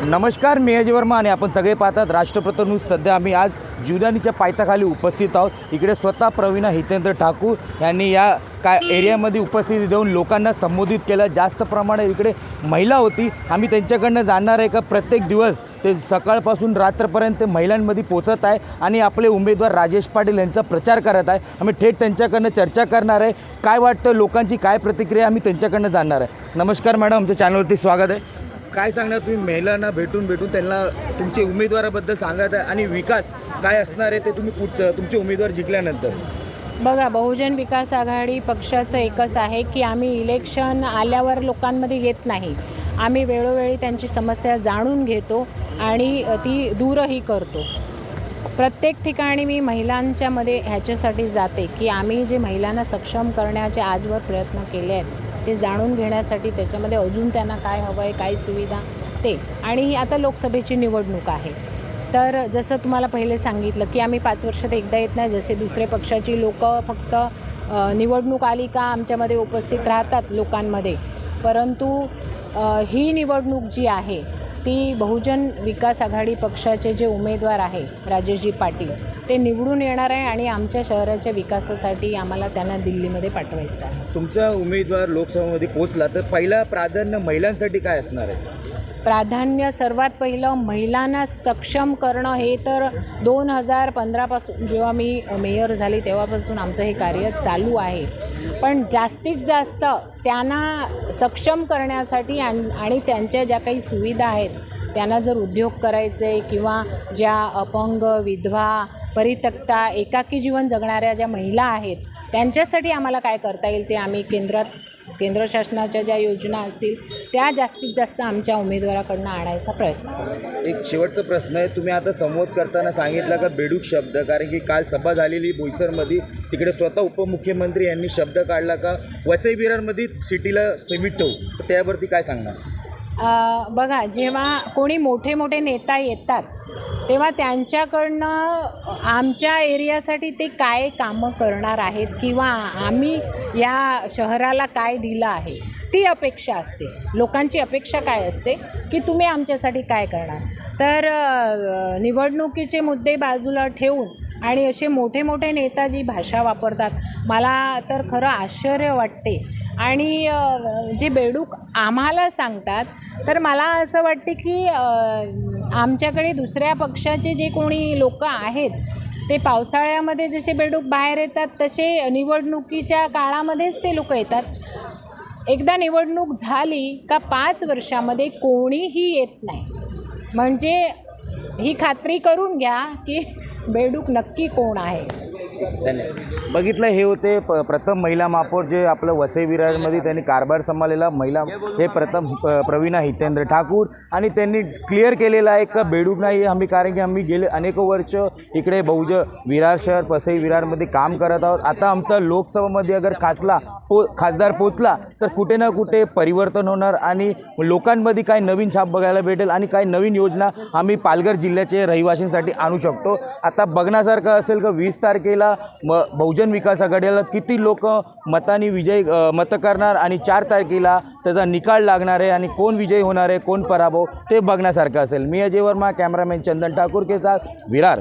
नमस्कार मी अजय वर्मा आणि आपण सगळे पाहतात राष्ट्रप्रथम न्यूज. सध्या आम्ही आज जुदानीच्या पायथ्याखाली उपस्थित आहोत. इकडे स्वतः प्रवीणा हितेंद्र ठाकूर यांनी या काय एरियामध्ये उपस्थिती देऊन लोकांना संबोधित केलं. जास्त प्रमाणात इकडे महिला होती. आम्ही त्यांच्याकडनं जाणणार आहे का? प्रत्येक दिवस ते सकाळपासून रात्रपर्यंत ते महिलांमध्ये पोचत आहे आणि आपले उमेदवार राजेश पाटील यांचा प्रचार करत आहे. आम्ही थेट त्यांच्याकडनं चर्चा करणार आहे. काय वाटतं? लोकांची काय प्रतिक्रिया? आम्ही त्यांच्याकडनं जाणणार आहे. नमस्कार मॅडम आमच्या चॅनलवरती स्वागत आहे. काय सांगणार तुम्ही? महिलांना भेटून भेटून त्यांना तुमचे उमेदवाराबद्दल सांगत आहे आणि विकास काय असणार आहे ते तुम्ही पुढचं तुमचे उमेदवार जिंकल्यानंतर. बघा बहुजन विकास आघाडी पक्षाचं एकच आहे की आम्ही इलेक्शन आल्यावर लोकांमध्ये येत नाही. आम्ही वेळोवेळी त्यांची समस्या जाणून घेतो आणि ती दूरही करतो. प्रत्येक ठिकाणी मी महिलांच्यामध्ये ह्याच्यासाठी जाते की आम्ही जे महिलांना सक्षम करण्याचे आजवर प्रयत्न केले आहेत ते जाणून घेण्यासाठी त्याच्यामध्ये अजून त्यांना काय हवं आहे काय सुविधा ते. आणि ही आता लोकसभेची निवडणूक आहे. तर जसं तुम्हाला पहिले सांगितलं की आम्ही पाच वर्षात एकदा येत नाही जसे दुसरे पक्षाची लोक फक्त निवडणूक आली का आमच्यामध्ये उपस्थित राहतात लोकांमध्ये. परंतु ही निवडणूक जी आहे ती बहुजन विकास आघाडी पक्षाचे जे उमेदवार आहे राजेशजी पाटील ते निवडून येणार आहे आणि आमच्या शहराच्या विकासासाठी आम्हाला त्यांना दिल्लीमध्ये पाठवायचं आहे. तुमचा उमेदवार लोकसभेमध्ये पोहोचला तर पहिला प्राधान्य महिलांसाठी काय असणार आहे? प्राधान्य सर्वात पहिलं महिलांना सक्षम करणं हे तर दोन हजार पंधरापासून जेव्हा मी मेयर झाली तेव्हापासून आमचं हे कार्य चालू आहे. पण जास्तीत जास्त त्यांना सक्षम करण्यासाठी आणि त्यांच्या ज्या काही सुविधा आहेत त्यांना जर उद्योग करायचे किंवा ज्या अपंग विधवा परितक्ता एकाकी जीवन जगणाऱ्या ज्या महिला आहेत त्यांच्यासाठी आम्हाला काय करता येईल ते आम्ही केंद्रात केंद्र शासनाच्या ज्या योजना असतील त्या जास्तीत जास्त आमच्या उमेदवाराकडनं आणायचा प्रयत्न एक शेवटचा प्रश्न आहे. तुम्ही आता संवाद करताना सांगितलं का बेडूक शब्द? कारण की काल सभा झालेली बोईसरमध्ये तिकडे स्वतः उपमुख्यमंत्री यांनी शब्द काढला का? वसई विरारमध्ये सिटीला सिमिट ठेवू. तर त्यावरती काय सांगणार? बघा जेव्हा कोणी मोठे मोठे नेता येतात तेव्हा त्यांच्याकडनं आमच्या एरियासाठी ते काय कामं करणार आहेत किंवा आम्ही या शहराला काय दिलं आहे ती अपेक्षा असते. लोकांची अपेक्षा काय असते? की तुम्ही आमच्यासाठी काय करणार? तर निवडणुकीचे मुद्दे बाजूला ठेवून आणि असे मोठे मोठे नेता जी भाषा वापरतात मला तर खरं आश्चर्य वाटते. आणि जे बेडूक आम्हाला सांगतात तर मला असं वाटते की आमच्याकडे दुसऱ्या पक्षाचे जे कोणी लोक आहेत ते पावसाळ्यामध्ये जसे बेडूक बाहेर येतात तसे निवडणुकीच्या काळामध्येच ते लोक येतात. एकदा निवडणूक झाली का पाच वर्षामध्ये कोणीही येत नाही. म्हणजे ही खात्री करून घ्या की बेडूक नक्की कोण आहे? धन्यवाद. बघितलं हे होते प प्रथम महिला महापौर जे आपलं वसई विरारमध्ये त्यांनी कारभार सांभाळलेला. महिला हे प्रथम प्रवीणा हितेंद्र ठाकूर आणि त्यांनी क्लिअर केलेलं आहे का बेडूक नाही आम्ही कारण की आम्ही गेले अनेक वर्ष इकडे बहुज विरार शहर वसई विरारमध्ये काम करत आहोत. आता आमचा लोकसभामध्ये अगर खासला पो खासदार पोचला तर कुठे ना कुठे परिवर्तन होणार आणि लोकांमध्ये काही नवीन छाप बघायला भेटेल आणि काही नवीन योजना आम्ही पालघर जिल्ह्याचे रहिवाशींसाठी आणू शकतो. आता बघण्यासारखं असेल का वीस तारखेला म बहुजन विकास आघाडीला किती लोक मताने विजय मतं करणार आणि चार तारखेला त्याचा निकाल लागणार आहे आणि कोण विजय होणार आहे कोण पराभव ते बघण्यासारखं असेल. मी अजय वर्मा कॅमेरामॅन चंदन ठाकूर के साथ विरार.